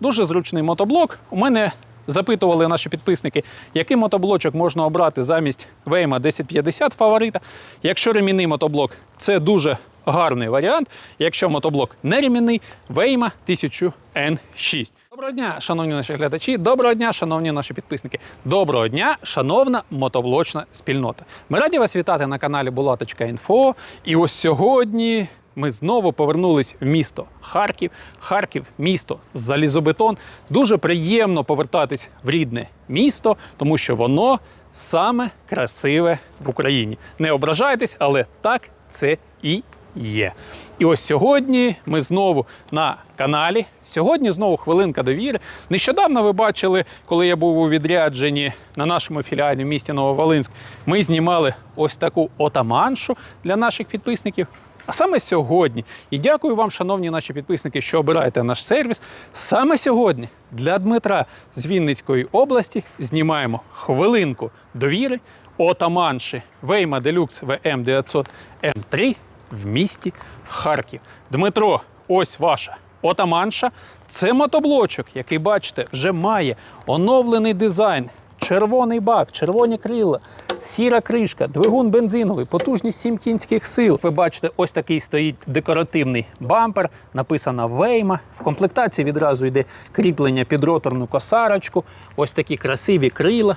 Дуже зручний мотоблок. У мене запитували наші підписники, який мотоблочок можна обрати замість Вейма 1050 фаворита. Якщо ремінний мотоблок, це дуже гарний варіант. Якщо мотоблок не ремінний, Вейма 1000N6. Доброго дня, шановні наші глядачі. Доброго дня, шановні наші підписники. Доброго дня, шановна мотоблочна спільнота. Ми раді вас вітати на каналі Булаточка.Інфо. І ось сьогодні ми знову повернулись в місто Харків. Харків, місто залізобетон. Дуже приємно повертатись в рідне місто, тому що воно саме красиве в Україні. Не ображайтесь, але так це і є. І ось сьогодні ми знову на каналі. Сьогодні знову хвилинка довіри. Нещодавно ви бачили, коли я був у відрядженні на нашому філіалі в місті Нововолинськ, ми знімали ось таку отаманшу для наших підписників. А саме сьогодні, і дякую вам, шановні наші підписники, що обираєте наш сервіс. Саме сьогодні для Дмитра з Вінницької області знімаємо хвилинку довіри отаманші Вейма Делюкс ВМ 900 М3 в місті Харків. Дмитро, ось ваша отаманша. Це мотоблочок, який бачите, вже має оновлений дизайн. Червоний бак, червоні крила, сіра кришка, двигун бензиновий, потужність 7 кінських сил. Ви бачите, ось такий стоїть декоративний бампер, написана Вейма. В комплектації відразу йде кріплення під роторну косарочку, ось такі красиві крила,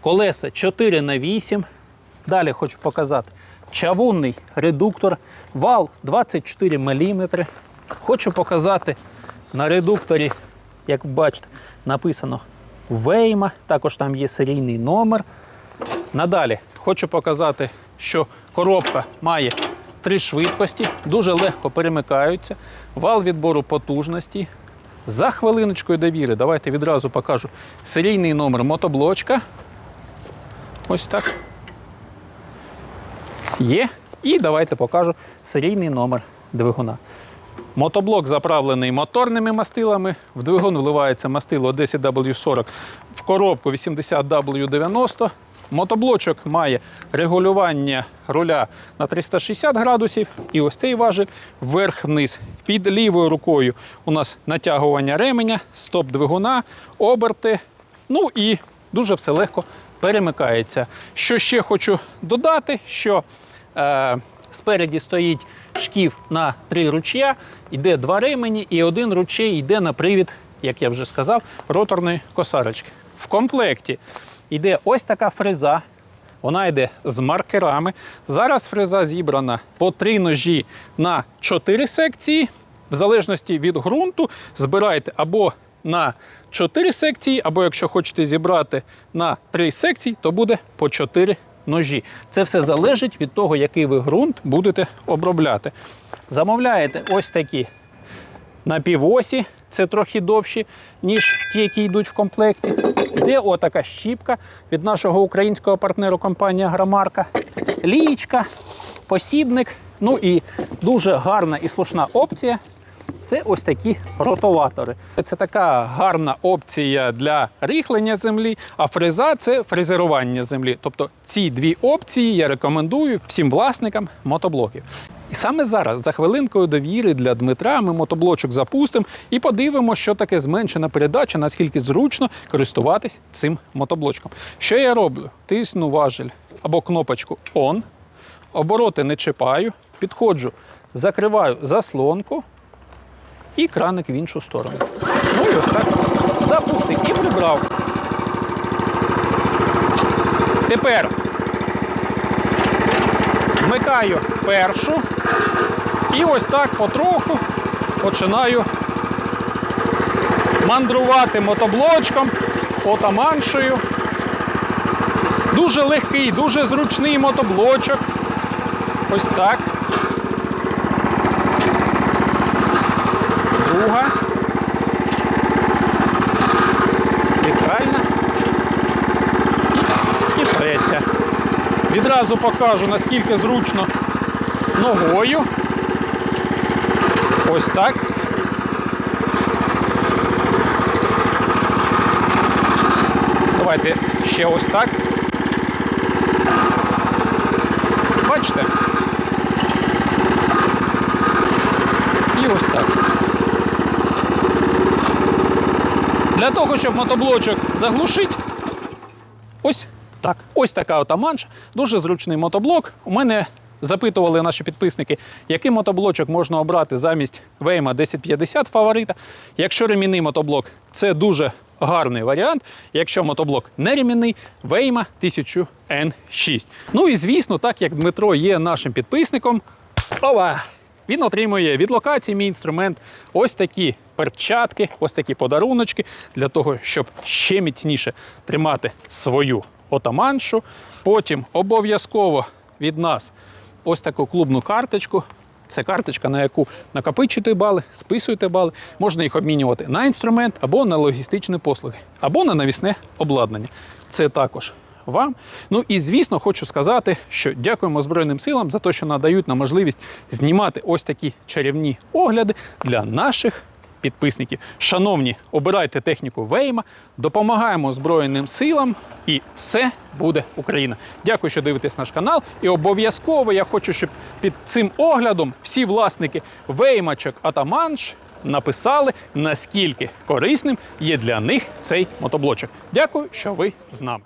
колеса 4 на 8 Далі хочу показати чавунний редуктор, вал 24 мм. Хочу показати на редукторі, як бачите, написано Вейма, також там є серійний номер. Надалі хочу показати, що коробка має три швидкості, дуже легко перемикаються, вал відбору потужності. За хвилиночкою довіри, давайте відразу покажу серійний номер мотоблочка. Ось так. Є. І давайте покажу серійний номер двигуна. Мотоблок заправлений моторними мастилами. В двигун вливається мастило 10W40 в коробку 80W90. Мотоблочок має регулювання руля на 360 градусів. І ось цей важіль вверх-вниз. Під лівою рукою у нас натягування ременя, стоп двигуна, оберти. Ну і дуже все легко перемикається. Що ще хочу додати, що е, спереді стоїть шків на три ручя, йде два ремені, і один ручей йде на привід, як я вже сказав, роторної косарочки. В комплекті йде ось така фреза. Вона йде з маркерами. Зараз фреза зібрана по три ножі на чотири секції. В залежності від ґрунту збирайте або на 4 секції, або якщо хочете зібрати на 3 секції, то буде по 4 ножі. Це все залежить від того, який ви ґрунт будете обробляти. Замовляєте ось такі напівосі, це трохи довші, ніж ті, які йдуть в комплекті. Йде отака щіпка від нашого українського партнеру компанії Агромарка, лієчка, посібник. Ну і дуже гарна і слушна опція це ось такі ротоватори. Це така гарна опція для рихлення землі, а фреза це фрезерування землі. Тобто ці дві опції я рекомендую всім власникам мотоблоків. І саме зараз, за хвилинкою довіри для Дмитра, ми мотоблочок запустимо і подивимося, що таке зменшена передача, наскільки зручно користуватись цим мотоблочком. Що я роблю? Тисну важель або кнопочку ON, обороти не чіпаю, підходжу, закриваю заслонку і краник в іншу сторону. Ну і ось так запустив і прибрав. Тепер вмикаю першу і ось так потроху починаю мандрувати мотоблочком, отаманшою. Дуже легкий, дуже зручний мотоблочок. Ось так. Друга. Вітральна. І, третя. Відразу покажу, наскільки зручно ногою. Ось так. Давайте ще ось так. Бачите? І ось так. Для того, щоб мотоблочок заглушити, ось так. Ось така отаманша. Дуже зручний мотоблок. У мене запитували наші підписники, який мотоблочок можна обрати замість Вейма 1050 фаворита. Якщо ремінний мотоблок, це дуже гарний варіант. Якщо мотоблок не ремінний, Вейма 1000N6. Ну і звісно, так як Дмитро є нашим підписником, ова! Він отримує від локації мій інструмент ось такі перчатки, ось такі подаруночки для того, щоб ще міцніше тримати свою отаманшу. Потім обов'язково від нас ось таку клубну карточку. Це карточка, на яку накопичуєте бали, списуєте бали. Можна їх обмінювати на інструмент або на логістичні послуги, або на навісне обладнання. Це також вам. Ну і звісно, хочу сказати, що дякуємо Збройним силам за те, що надають нам можливість знімати ось такі чарівні огляди для наших підписників. Шановні, обирайте техніку Вейма, допомагаємо Збройним силам, і все буде Україна. Дякую, що дивитесь наш канал. І обов'язково я хочу, щоб під цим оглядом всі власники Веймачок Атаманш написали, наскільки корисним є для них цей мотоблочок. Дякую, що ви з нами.